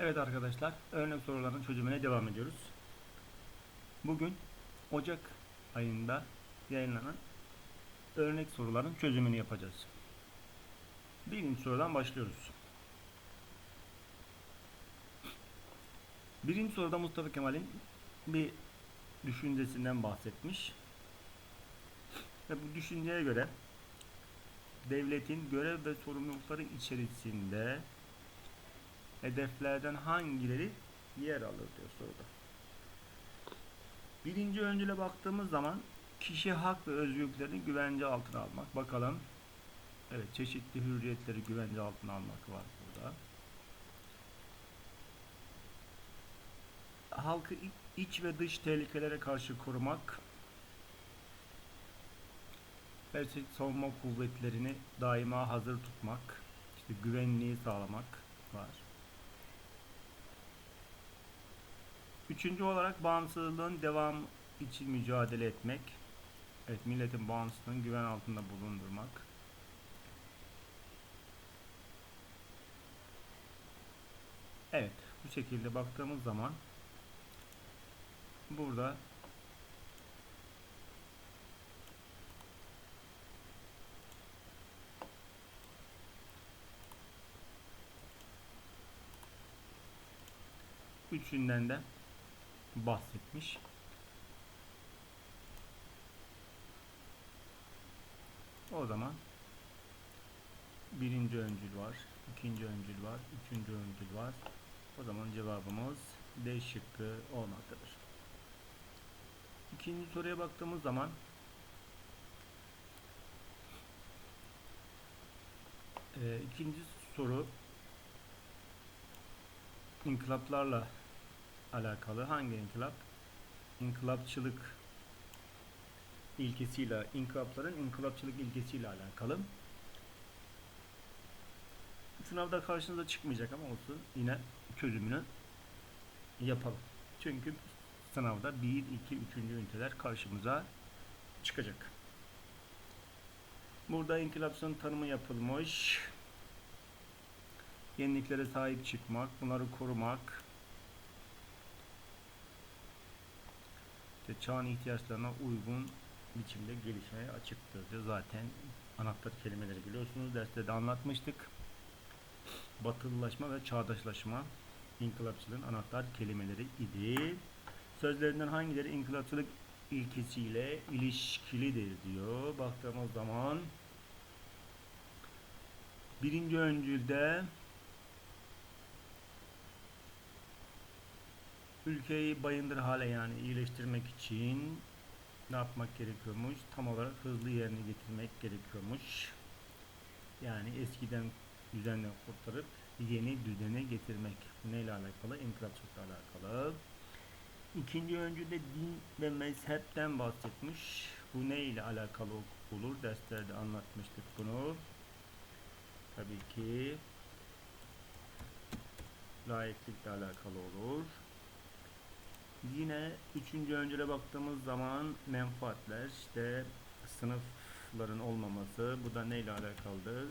Evet arkadaşlar, örnek soruların çözümüne devam ediyoruz. Bugün Ocak ayında yayınlanan örnek soruların çözümünü yapacağız. Birinci sorudan başlıyoruz. Birinci soruda Mustafa Kemal'in bir düşüncesinden bahsetmiş. Ve bu düşünceye göre devletin görev ve sorumlulukları içerisinde hedeflerden hangileri yer alır diyor soruda. Birinci öncüle baktığımız zaman kişi hak ve özgürlüklerini güvence altına almak. Bakalım. Evet çeşitli hürriyetleri güvence altına almak var burada. Halkı iç ve dış tehlikelere karşı korumak. Ve savunma kuvvetlerini daima hazır tutmak. işte güvenliği sağlamak var. Üçüncü olarak bağımsızlığın devam için mücadele etmek. Evet, milletin bağımsızlığını güven altında bulundurmak. Evet, bu şekilde baktığımız zaman burada üçünden de bahsetmiş. O zaman birinci öncül var, ikinci öncül var, üçüncü öncül var. O zaman cevabımız D şıkkı olmaktadır. İkinci soruya baktığımız zaman e, ikinci soru inkılaplarla alakalı. Hangi inkılap? İnkılapçılık ilkesiyle, inkılapların inkılapçılık ilkesiyle alakalı. Sınavda karşınıza çıkmayacak ama olsun yine çözümünü yapalım. Çünkü sınavda 1, 2, 3. üniteler karşımıza çıkacak. Burada inkılapsın tanımı yapılmış. Yeniliklere sahip çıkmak, bunları korumak, işte çağın ihtiyaçlarına uygun biçimde gelişmeye açıktır diyor. Zaten anahtar kelimeleri biliyorsunuz derste de anlatmıştık. Batılılaşma ve çağdaşlaşma inkılapçılığın anahtar kelimeleri idi. Sözlerinden hangileri inkılapçılık ilkesiyle ilişkilidir diyor. Baktığımız zaman birinci öncülde ülkeyi bayındır hale yani iyileştirmek için ne yapmak gerekiyormuş? Tam olarak hızlı yerine getirmek gerekiyormuş. Yani eskiden düzenden kurtarıp yeni düzene getirmek. Bu neyle alakalı? İnkılapçılıkla alakalı. İkinci öncülde din ve mezhepten bahsetmiş. Bu ne ile alakalı olur? Derslerde anlatmıştık bunu. Tabii ki layıklıkla alakalı olur. Yine üçüncü öncüle baktığımız zaman menfaatler işte sınıfların olmaması bu da neyle alakalıdır?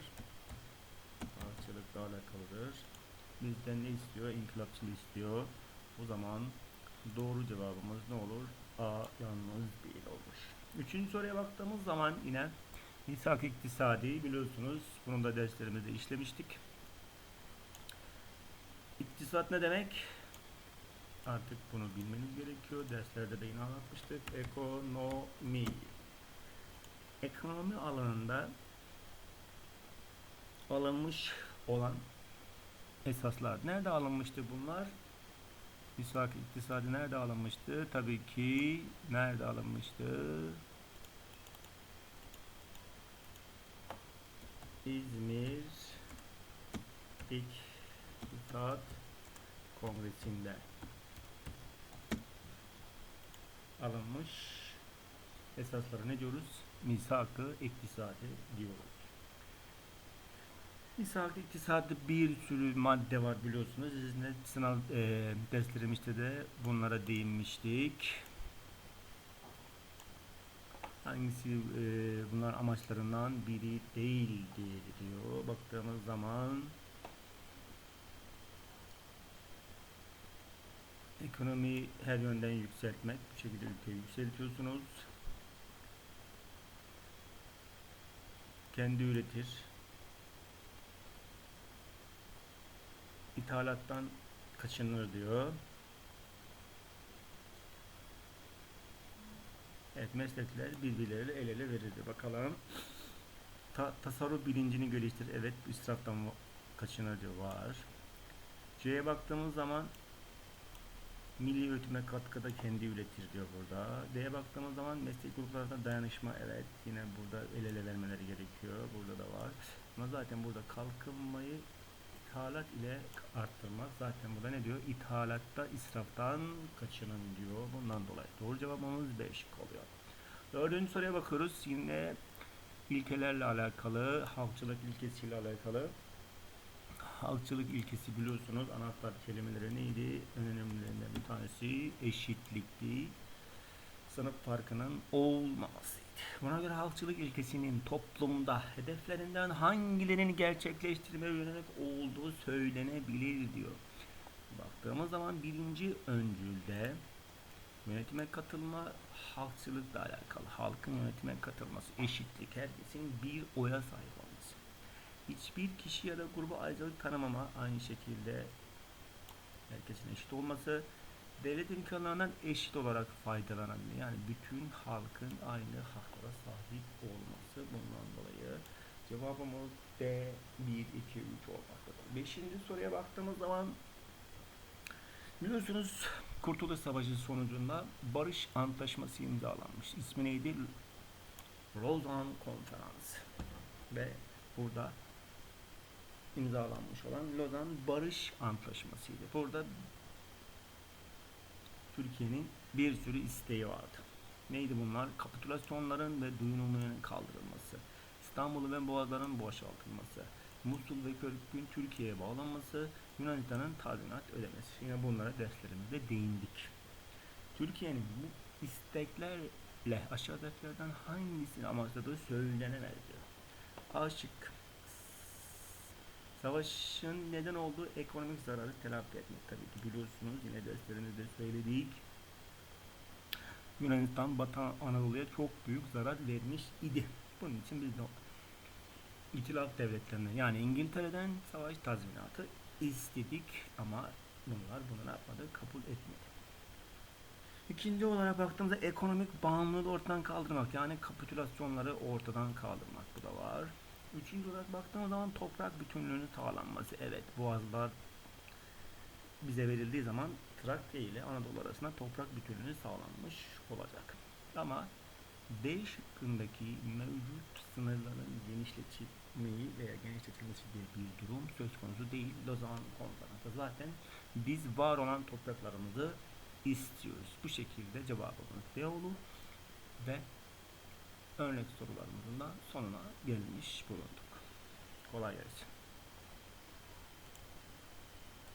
Parçalıkla alakalıdır. Bizden ne istiyor? İnkılapçılığı istiyor. O zaman doğru cevabımız ne olur? A yalnız değil olur. Üçüncü soruya baktığımız zaman yine İshak iktisadi biliyorsunuz. Bunu da derslerimizde işlemiştik. İktisat ne demek? Artık bunu bilmeniz gerekiyor. Derslerde de yine anlatmıştık. Ekonomi. Ekonomi alanında alınmış olan esaslar. Nerede alınmıştı bunlar? İshak iktisadi nerede alınmıştı? Tabii ki nerede alınmıştı? İzmir İktisat Kongresi'nde alınmış esasları ne diyoruz? Misak-ı iktisadi diyoruz. Misak-ı iktisadi bir sürü madde var biliyorsunuz. Sizinle sınav e, derslerimizde de bunlara değinmiştik. Hangisi e, bunlar amaçlarından biri değildir diyor. Baktığımız zaman Ekonomi her yönden yükseltmek. Bu şekilde ülkeyi yükseltiyorsunuz. Kendi üretir. İthalattan kaçınır diyor. Evet meslekler birbirleriyle el ele verirdi. Bakalım. Ta- tasarruf bilincini geliştir. Evet israftan kaçınır diyor. Var. C'ye baktığımız zaman milli üretime katkıda kendi üretir diyor burada. D'ye baktığımız zaman meslek gruplarında dayanışma evet yine burada el ele vermeleri gerekiyor. Burada da var. Ama zaten burada kalkınmayı ithalat ile arttırmak. Zaten burada ne diyor? İthalatta israftan kaçının diyor. Bundan dolayı. Doğru cevabımız 5 oluyor. Dördüncü soruya bakıyoruz. Yine ilkelerle alakalı, halkçılık ilkesiyle alakalı. Halkçılık ilkesi biliyorsunuz anahtar kelimeleri neydi? En önemlilerinden bir tanesi eşitlikti. Sınıf farkının olmamasıydı. Buna göre halkçılık ilkesinin toplumda hedeflerinden hangilerinin gerçekleştirmeye yönelik olduğu söylenebilir diyor. Baktığımız zaman birinci öncülde yönetime katılma halkçılıkla alakalı. Halkın yönetime katılması, eşitlik, herkesin bir oya sahip olması. Hiçbir kişi ya da gruba ayrıcalık tanımama aynı şekilde herkesin eşit olması, devlet imkanlarından eşit olarak faydalanabilme. Yani bütün halkın aynı haklara sahip olması bundan dolayı cevabımız D 1, 2, 3 olmaktadır. Beşinci soruya baktığımız zaman biliyorsunuz Kurtuluş Savaşı sonucunda Barış Antlaşması imzalanmış. İsmi neydi? Lozan Konferansı. Ve burada imzalanmış olan Lozan Barış Antlaşması'ydı. Burada Türkiye'nin bir sürü isteği vardı. Neydi bunlar? Kapitülasyonların ve duyumluluğunun kaldırılması, İstanbul ve Boğazların boşaltılması, Musul ve Körük'ün Türkiye'ye bağlanması, Yunanistan'ın tazminat ödemesi. Yine bunlara derslerimizde değindik. Türkiye'nin bu isteklerle aşağıdakilerden hangisini amaçladığı söylenemez diyor. A şıkkı. Savaşın neden olduğu ekonomik zararı telafi etmek tabii ki biliyorsunuz yine derslerimizde söyledik. Yunanistan Batı Anadolu'ya çok büyük zarar vermiş idi. Bunun için biz de İtilaf devletlerinden yani İngiltere'den savaş tazminatı istedik ama bunlar bunu yapmadı? Kabul etmedi. İkinci olarak baktığımızda ekonomik bağımlılığı ortadan kaldırmak yani kapitülasyonları ortadan kaldırmak bu da var. Üçüncü olarak baktığımız zaman toprak bütünlüğünün sağlanması. Evet boğazlar bize verildiği zaman Trakya ile Anadolu arasında toprak bütünlüğü sağlanmış olacak. Ama D şıkkındaki mevcut sınırların genişletilmeyi veya genişletilmesi diye bir durum söz konusu değil. Lozan Konferansı zaten biz var olan topraklarımızı istiyoruz. Bu şekilde cevabımız D olur ve örnek sorularımızın da sonuna gelmiş bulunduk. Kolay gelsin.